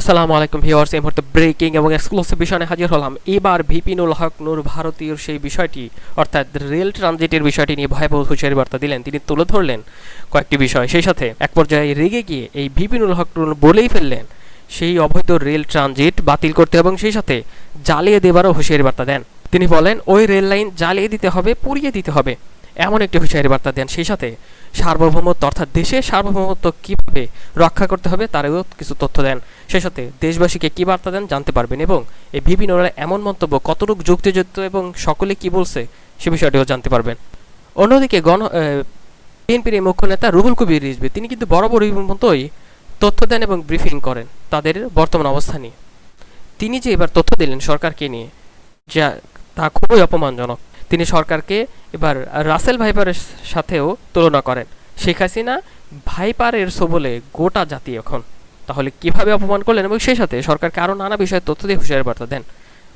আসসালামু আলাইকুম ভিউয়ার্স, এই মুহূর্তে ব্রেকিং এবং এক্সক্লুসিভ বিষয় হাজির হলাম। এবার ভিপিনুল হক, নূর ভারতীয় সেই বিষয়টি, অর্থাৎ রেল ট্রানজিটের বিষয়টি নিয়ে ভয়াবহ হুঁশিয়ারি বার্তা দিলেন। তিনি তুলে ধরলেন কয়েকটি বিষয়। সেই সাথে এক পর্যায়ে রেগে গিয়ে এই ভিপিনুল হক, নূর বলেই ফেললেন, সেই অবৈধ রেল ট্রানজিট বাতিল করতে এবং সেই সাথে জ্বালিয়ে দেবারও হুঁশিয়ারি বার্তা দেন। তিনি বলেন, ওই রেল লাইন জ্বালিয়ে দিতে হবে, পুড়িয়ে দিতে হবে, এমন একটি হুঁশিয়ারি বার্তা দেন। সেই সাথে সার্বভৌমত্ব, অর্থাৎ দেশের সার্বভৌমত্ব কীভাবে রক্ষা করতে হবে, তারও কিছু তথ্য দেন। সেই সাথে দেশবাসীকে কী বার্তা দেন জানতে পারবেন এবং এই বিভিন্ন এমন মন্তব্য কতটুকু যুক্তিযুক্ত এবং সকলে কি বলছে সে বিষয়টিও জানতে পারবেন। অন্যদিকে গণ বিএনপির এই মুখ্য নেতা রুহুল কবির রিজভি, তিনি কিন্তু বরাবরই মতোই তথ্য দেন এবং ব্রিফিং করেন তাদের বর্তমান অবস্থা নিয়ে। তিনি যে এবার তথ্য দিলেন সরকারকে নিয়ে, যা, তা খুবই অপমানজনক। তিনি সরকারকে এবার রাসেল ভাইপারের সাথেও তুলনা করেন। শেখ হাসিনা ভাইপারের সবলে গোটা জাতি এখন তাহলে কীভাবে অপমান করলেন এবং সেই সাথে সরকারকে আরও নানা বিষয়ে তথ্য দিয়ে হুঁশিয়ারি বার্তা দেন?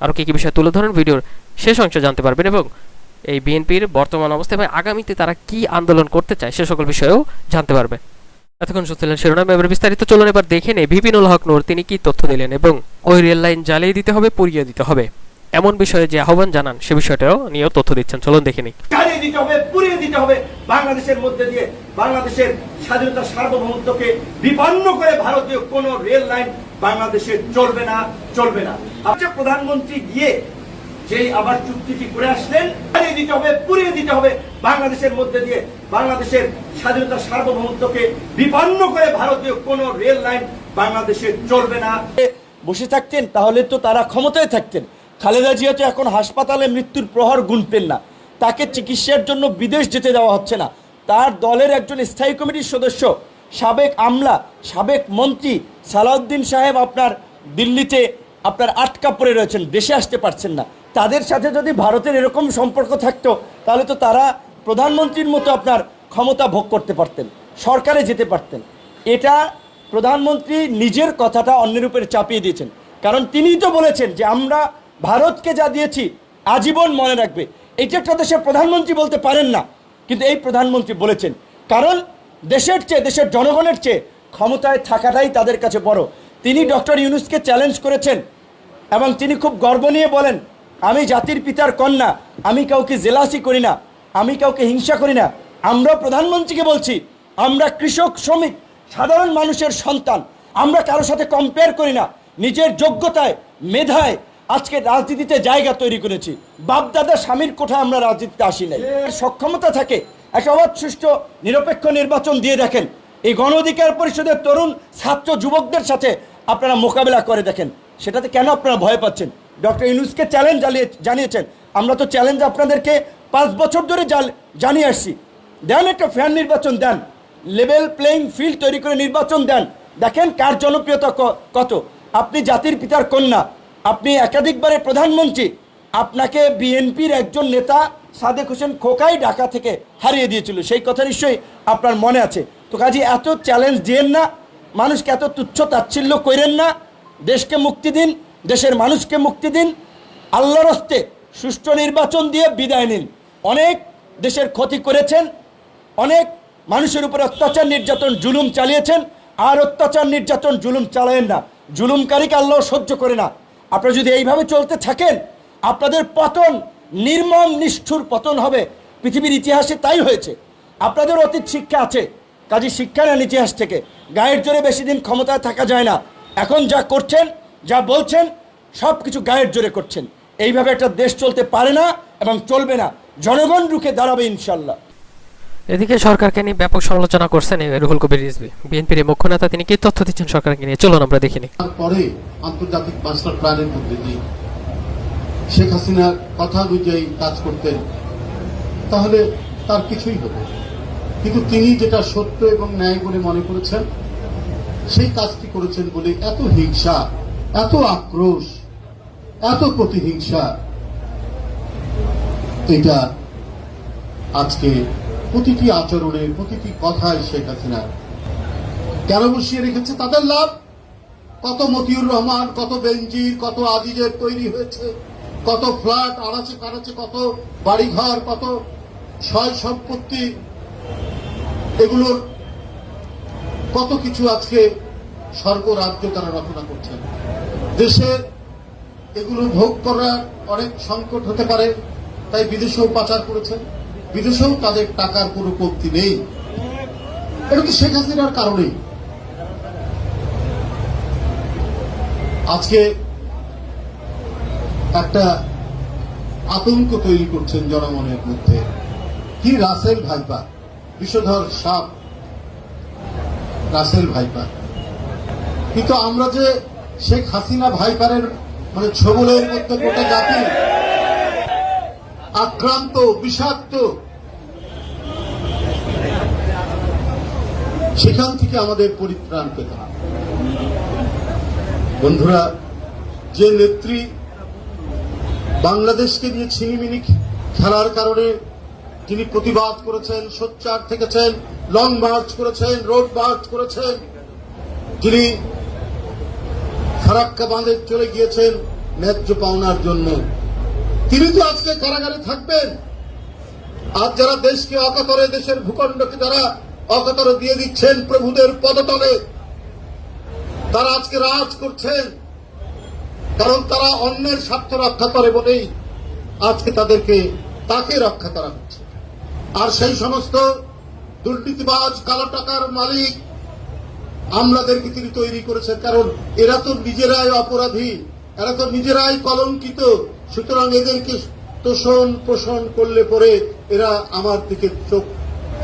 আরও কী কী বিষয় তুলে ধরেন ভিডিওর শেষ অংশ জানতে পারবেন এবং এই বিএনপির বর্তমান অবস্থা এবং আগামীতে তারা কি আন্দোলন করতে চায় সে সকল বিষয়েও জানতে পারবে। এতক্ষণ শুনছিলেন শিরোনাম, এবার বিস্তারিত চলুন এবার দেখে নেই বিপিনুল হক নূর, তিনি কি তথ্য দিলেন এবং ওই রেল লাইন জ্বালিয়ে দিতে হবে, পুড়িয়ে দিতে হবে? এমন বিষয়ে যে আহ্বান জানান সে বিষয়টাও নিয়েও তথ্য দিচ্ছেন। চলুন দেখে নিই। দিতে হবে পুড়িয়ে দিতে হবে বাংলাদেশের মধ্যে দিয়ে। বাংলাদেশের স্বাধীনতা সার্বভৌমত্বকে বিপন্ন করে ভারতীয় কোন রেল লাইন বাংলাদেশে চলবে না চলবে না। আজকে প্রধানমন্ত্রী গিয়ে যেই আবার চুক্তিটি করে আসলেন জ্বালিয়ে দিতে হবে পুড়িয়ে দিতে হবে বাংলাদেশের মধ্যে দিয়ে। বাংলাদেশের স্বাধীনতা সার্বভৌমত্বকে বিপন্ন করে ভারতীয় কোন রেল লাইন বাংলাদেশে চলবে না। বসে থাকতেন তাহলে তো তারা ক্ষমতায় থাকতেন। খালেদা জিয়া তো এখন হাসপাতালে মৃত্যুর প্রহর গুনতেন না। তাকে চিকিৎসার জন্য বিদেশ যেতে দেওয়া হচ্ছে না। তার দলের একজন স্থায়ী কমিটির সদস্য, সাবেক আমলা, সাবেক মন্ত্রী সালাউদ্দিন সাহেব আপনার দিল্লিতে আপনার আটকা পড়ে রয়েছেন, দেশে আসতে পারছেন না। তাদের সাথে যদি ভারতের এরকম সম্পর্ক থাকতো, তাহলে তো তারা প্রধানমন্ত্রীর মতো আপনার ক্ষমতা ভোগ করতে পারতেন, সরকারে যেতে পারতেন। এটা প্রধানমন্ত্রী নিজের কথাটা অন্যের উপরে চাপিয়ে দিয়েছেন। কারণ তিনিই তো বলেছেন যে আমরা ভারতকে যা দিয়েছি, আজীবন মনে রাখবে। এটা একটা দেশের প্রধানমন্ত্রী বলতে পারেন না, কিন্তু এই প্রধানমন্ত্রী বলেছেন, কারণ দেশের চেয়ে, দেশের জনগণের চেয়ে ক্ষমতায় থাকাটাই তাদের কাছে বড়। তিনি ডক্টর ইউনুসকে চ্যালেঞ্জ করেছেন, এবং তিনি খুব গর্ব নিয়ে বলেন, আমি জাতির পিতার কন্যা, আমি কাউকে জেলাসি করি না, আমি কাউকে হিংসা করি না। আমরা প্রধানমন্ত্রীকে বলছি, আমরা কৃষক, শ্রমিক, সাধারণ মানুষের সন্তান। আমরা কারোর সাথে কম্পেয়ার করি না। নিজের যোগ্যতায়, মেধায় আজকে রাজনীতিতে জায়গা তৈরি করেছি। বাপদাদা স্বামীর কোঠায় আমরা রাজনীতিতে আসি নাই। সক্ষমতা থাকে একটা অবাধ সুষ্ঠু নিরপেক্ষ নির্বাচন দিয়ে দেখেন। এই গণ অধিকার পরিষদের তরুণ ছাত্র যুবকদের সাথে আপনারা মোকাবেলা করে দেখেন। সেটাতে কেন আপনারা ভয় পাচ্ছেন? ডক্টর ইউনুসকে চ্যালেঞ্জ জানিয়ে জানিয়েছেন। আমরা তো চ্যালেঞ্জ আপনাদেরকে পাঁচ বছর ধরে জানিয়ে আসছি। দেন একটা ফ্যান নির্বাচন দেন। লেভেল প্লেইং ফিল্ড তৈরি করে নির্বাচন দেন। দেখেন কার জনপ্রিয়তা কত? আপনি জাতির পিতার কন্যা। আপনি একাধিকবারের প্রধানমন্ত্রী, আপনাকে বিএনপির একজন নেতা সাদেক হোসেন খোকাই ঢাকা থেকে হারিয়ে দিয়েছিল। সেই কথা নিশ্চয়ই আপনার মনে আছে। তো কাজে, এত চ্যালেঞ্জ দিয়েন না, মানুষকে এত তুচ্ছ তাচ্ছিল্য করেন না, দেশকে মুক্তি দিন, দেশের মানুষকে মুক্তি দিন, আল্লাহর হস্তে সুষ্ঠু নির্বাচন দিয়ে বিদায় নিন। অনেক দেশের ক্ষতি করেছেন, অনেক মানুষের উপর অত্যাচার নির্যাতন, জুলুম চালিয়েছেন, আর অত্যাচার নির্যাতন, জুলুম চালায়েন না। জুলুমকারীকে আল্লাহ সহ্য করে না। আপনারা যদি এইভাবে চলতে থাকেন, আপনাদের পতন নির্মম, নিষ্ঠুর পতন হবে। পৃথিবীর ইতিহাসে তাই হয়েছে। আপনাদের অতীত শিক্ষা আছে। কাজে শিক্ষা নেন ইতিহাস থেকে। গায়ের জোরে বেশি দিন ক্ষমতায় থাকা যায় না। এখন যা করছেন, যা বলছেন সব কিছু গায়ের জোরে করছেন। এইভাবে একটা দেশ চলতে পারে না এবং চলবে না। জনগণ রুখে দাঁড়াবে ইনশাল্লাহ এদিকে সরকারকে নিয়ে ব্যাপক সমালোচনা করছেন রুহুল কবির রিজভি। বিএনপির মুখ্য নেতা, তিনি কি তথ্য দিচ্ছেন সরকারকে নিয়ে? চলুন আমরা দেখিনি তারপরে আন্তর্জাতিক মাস্টার প্ল্যানের মধ্যে শেখ হাসিনার কথা অনুযায়ী কাজ করতেন, তাহলে তার কিছুই না। কিন্তু তিনি যেটা সত্য এবং ন্যায় বলে মনে করেছেন, সেই কাজটি করেছেন বলে এত হিংসা, এত আক্রোশ, এত প্রতিহিংসা, এটা আজকে প্রতিটি আচরণে, প্রতিটি কথায় শেখ হাসিনা কেন বসিয়ে রেখেছে, তাদের লাভ? কত মতিউর রহমান, কত বেঞ্জির কত আজিজের তৈরি হয়েছে, কত ফ্ল্যাট আনাচে কানাচে, কত বাড়িঘর, কত সয় সম্পত্তি, এগুলোর কত কিছু আজকে স্বর্গরাজ্য তারা রচনা করছেন। দেশের এগুলো ভোগ করার অনেক সংকট হতে পারে, তাই বিদেশেও পাচার করেছেন। বিদেশেও তাদের টাকার কোনো কমতি নেই। এটা তো শেখ হাসিনার কারণেই। আজকে একটা আতঙ্ক তৈরি করছেন জনমনের মধ্যে। কি রাসেল ভাইপা? বিষধর সাপ। রাসেল ভাইপা। কিন্তু আমরা যে শেখ হাসিনা ভাইপারের মানে ছবলের মধ্যে গোটা জাতি আক্রান্ত, বিষাক্ত সেখান থেকে আমাদের পরিত্রাণ পেতে হবে। বন্ধুরা, যে নেত্রী বাংলাদেশকে নিয়ে ছিনিমিনি খেলার কারণে যিনি প্রতিবাদ করেছেন, সোচ্চার থেকেছেন লং মার্চ করেছেন রোড মার্চ করেছেন যিনি ফারাক্কা বাঁধে চলে গিয়েছেন ন্যায্য পাওনার জন্য। তিনি তো আজকে কারাগারে থাকবেন আজ যারা দেশকে অকাতরে, দেশের ভূখণ্ডকে যারা অকাতরে দিয়ে দিচ্ছেন প্রভুদের পদতলে। তারা আজকে রাজ করছেন। কারণ তারা অন্যের স্বার্থ রক্ষা করে বলেই আজকে তাদেরকে তাকে রক্ষা করা হচ্ছে। আর সেই সমস্ত দুর্নীতিবাজ কালো টাকার মালিক আমলাদেরকে তিনি তৈরি করেছেন। কারণ এরা তো নিজেরাই অপরাধী, এরা তো নিজেরাই কলঙ্কিত। সুতরাং এদেরকে তোষণ পোষণ করলে পরে এরা আমার দিকে চোখ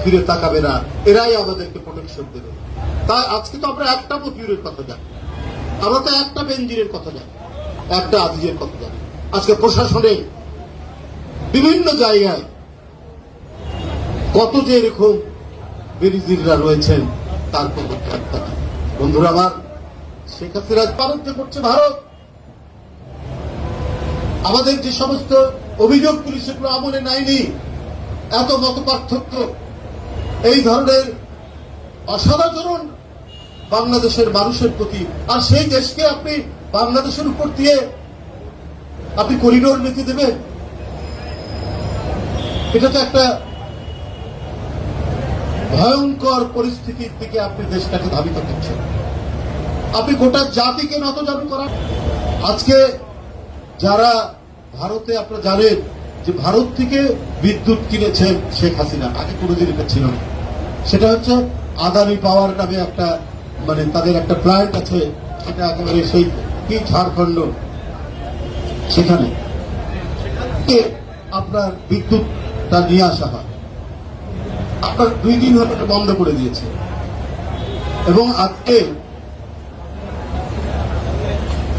ফিরে তাকাবে না। এরাই আমাদেরকে প্রোটেকশন দেবে। তাই আজকে তো আমরা একটা মতিউরের কথা জানি। আমরা তো একটা বেঞ্জিরের কথা জানি। একটা আজিজের কথা জানি। আজকে প্রশাসনে বিভিন্ন জায়গায় কত যে এরকম বেরিজিররা রয়েছেন, তার কোনো বন্ধুরা আমার, শেখ হাসিনা পারত্য করছে, ভারত! আমাদের যে সমস্ত অভিযোগ পুলিশ সেগুলো আমলে নাইনি। এত মত পার্থক্য এই ধরনের অসাধারণ বাংলাদেশের মানুষের প্রতি আর সেই দেশকে আপনি বাংলাদেশের উপর দিয়ে আপনি করিডোর নীতি দেবেন? এটা তো একটা ভয়ঙ্কর পরিস্থিতির দিকে আপনি দেশটাকে ধাবিত করছেন। আপনি গোটা জাতিকে নত নতজানু করান আজকে যারা ভারতে আপনারা জানেন যে ভারত থেকে বিদ্যুৎ কিনেছেন শেখ হাসিনা, আগে কোনোদিন এটা ছিল না। সেটা হচ্ছে আদানি পাওয়ার নামে একটা মানে তাদের একটা প্ল্যান্ট আছে, সেটা একেবারে সেই কি ঝাড়খণ্ড সেখানে। আপনার বিদ্যুৎটা নিয়ে আসা হয়। আপনার দুই দিন হলো বন্ধ করে দিয়েছে। এবং আজকে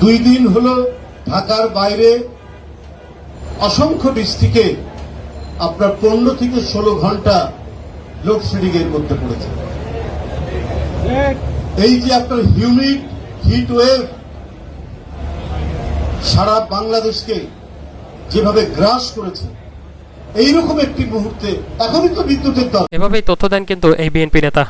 দুই দিন হলো ঢাকার বাইরে অসংখ্য ডিস্ট্রিক্টে আপনার পনেরো থেকে ষোলো ঘণ্টা লোডশেডিং এর মধ্যে পড়েছে। এই যে আপনার হিউমিড, হিট ওয়েভ সারা বাংলাদেশকে যেভাবে গ্রাস করেছে, এইরকম একটি মুহূর্তে এখনই তো বিদ্যুতের দর এভাবেই তথ্য দেন কিন্তু এই বিএনপি নেতা।